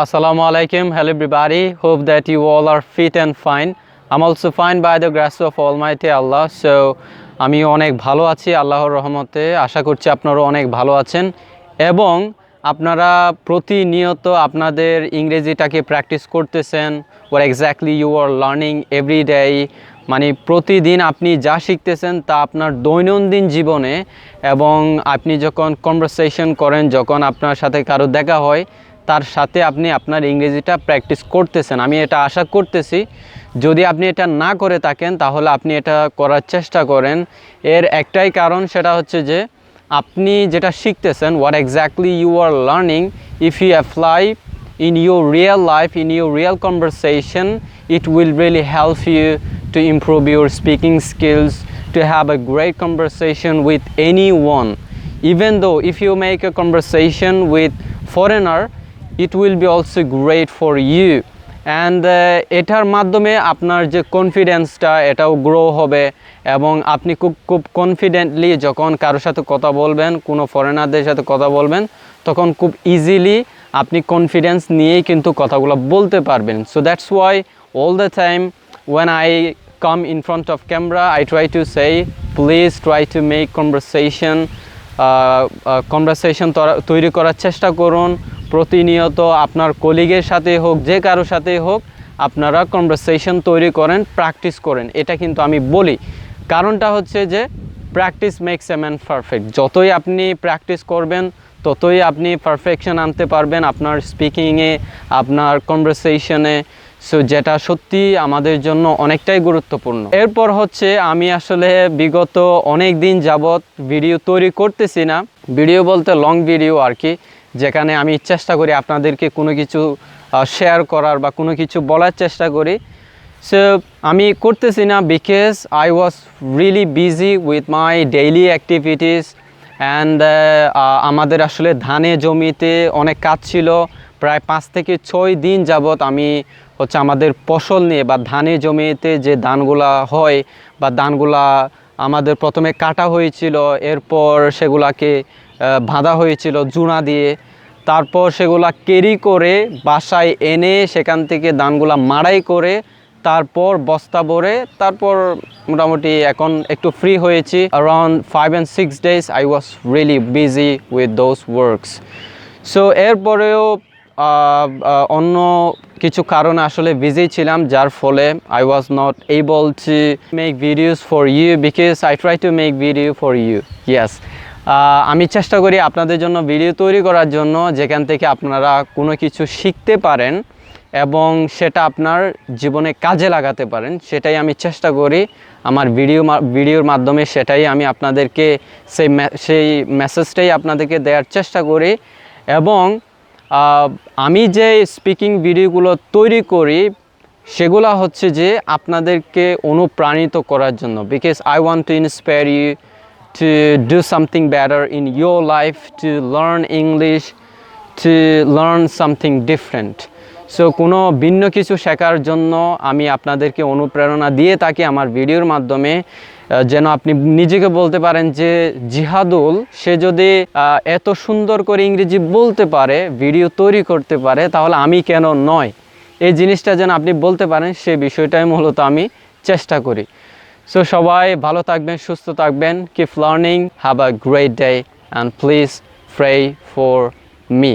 Assalamu alaikum, hello everybody. Hope that you all are fit and fine. I'm also fine by the grace of Almighty Allah. So আমি অনেক ভালো আছি আল্লাহর রহমতে আশা করছি আপনারাও অনেক ভালো আছেন এবং আপনারা প্রতিনিয়ত আপনাদের ইংরেজিটাকে প্র্যাকটিস করতেছেন or exactly you are learning every day মানে প্রতিদিন আপনি যা শিখতেছেন তা আপনার দৈনন্দিন জীবনে এবং আপনি যখন কনভারসেশন করেন যখন আপনার সাথে কারও দেখা হয় তার সাথে আপনি আপনার ইংরেজিটা প্র্যাকটিস করতেছেন। আমি এটা আশা করতেছি, যদি আপনি এটা না করে থাকেন, তাহলে আপনি এটা করার চেষ্টা করেন। এর একটাই কারণ সেটা হচ্ছে যে, আপনি যেটা শিখতেছেন what exactly you are learning if you apply in your real life in your real conversation it will really help you to improve your speaking skills to have a great conversation with anyone even though if you make a conversation with foreigner it will be also great for you. And এটার মাধ্যমে আপনার যে কনফিডেন্সটা এটাও grow হবে। এবং আপনি খুব খুব কনফিডেন্টলি যখন কারোর সাথে কথা বলবেন কোনো ফরেনারদের সাথে কথা বলবেন তখন খুব ইজিলি আপনি কনফিডেন্স নিয়েই কিন্তু কথাগুলো বলতে পারবেন। So that's why all the time when I come in front of camera, I try to say, please try to make conversation, conversation তৈরি করার চেষ্টা করুন। প্রতিনিয়ত আপনার কলিগের সাথে হোক, যে কারোর সাথে হোক, আপনারা কনভারসেশন তৈরি করেন প্র্যাকটিস করেন। এটা কিন্তু আমি বলি। কারণটা হচ্ছে যে practice makes a man perfect যতই আপনি প্র্যাকটিস করবেন, ততই আপনি পারফেকশন আনতে পারবেন আপনার স্পিকিংয়ে আপনার কনভারসেশনে সো যেটা সত্যি আমাদের জন্য অনেকটাই গুরুত্বপূর্ণ। এরপর হচ্ছে, আমি আসলে বিগত অনেক দিন যাবৎ ভিডিও তৈরি করতেছি না। ভিডিও বলতে লং ভিডিও আর কি। যেখানে আমি চেষ্টা করি আপনাদেরকে কোনো কিছু শেয়ার করার বা কোনো কিছু বলার চেষ্টা করি। সো আমি করতেছি না because I was really busy with my daily activities and আমাদের আসলে ধানে জমিতে অনেক কাজ ছিল। প্রায় পাঁচ থেকে ছয় দিন যাবৎ আমি হচ্ছে আমাদের ফসল নিয়ে বা ধানে জমিতে যে ধানগুলা হয় বা ধানগুলা আমাদের প্রথমে কাটা হয়েছিল, এরপর সেগুলাকে বাঁধা হয়েছিল জুনা দিয়ে। তারপর সেগুলা ক্যারি করে বাসায় এনে সেখান থেকে ধানগুলা মাড়াই করে তারপর বস্তা ভরে, তারপর মোটামুটি এখন একটু ফ্রি হয়েছি। Around five and six days I was really busy with those works so এরপরেও অন্য কিছু কারণে আসলে বিজি ছিলাম, যার ফলে I was not able to make videos for you because I try to make video for you yes আমি চেষ্টা করি আপনাদের জন্য ভিডিও তৈরি করার জন্য, যেখান থেকে আপনারা কোনো কিছু শিখতে পারেন এবং সেটা আপনার জীবনে কাজে লাগাতে পারেন, সেটাই আমি চেষ্টা করি। আমার ভিডিও ভিডিওর মাধ্যমে সেটাই আমি আপনাদেরকে সেই সেই মেসেজটাই আপনাদেরকে দেওয়ার চেষ্টা করি এবং আমি যে স্পিকিং ভিডিওগুলো তৈরি করি, সেগুলো হচ্ছে যে আপনাদেরকে অনুপ্রাণিত করার জন্য। Because I want to inspire you to do something better in your life to learn English to learn something different so কোনো ভিন্ন কিছু শেখার জন্য আমি আপনাদেরকে অনুপ্রেরণা দিয়ে থাকি আমার ভিডিওর মাধ্যমে। যেন আপনি নিজেকে বলতে পারেন যে জিহাদুল, সে যদি এত সুন্দর করে ইংরেজি বলতে পারে, ভিডিও তৈরি করতে পারে, তাহলে আমি কেন নয়? এই জিনিসটা যেন আপনি বলতে পারেন, সে বিষয়টাই মূলত আমি চেষ্টা করি। সো সবাই ভালো থাকবেন, সুস্থ থাকবেন keep learning have a great day and please pray for me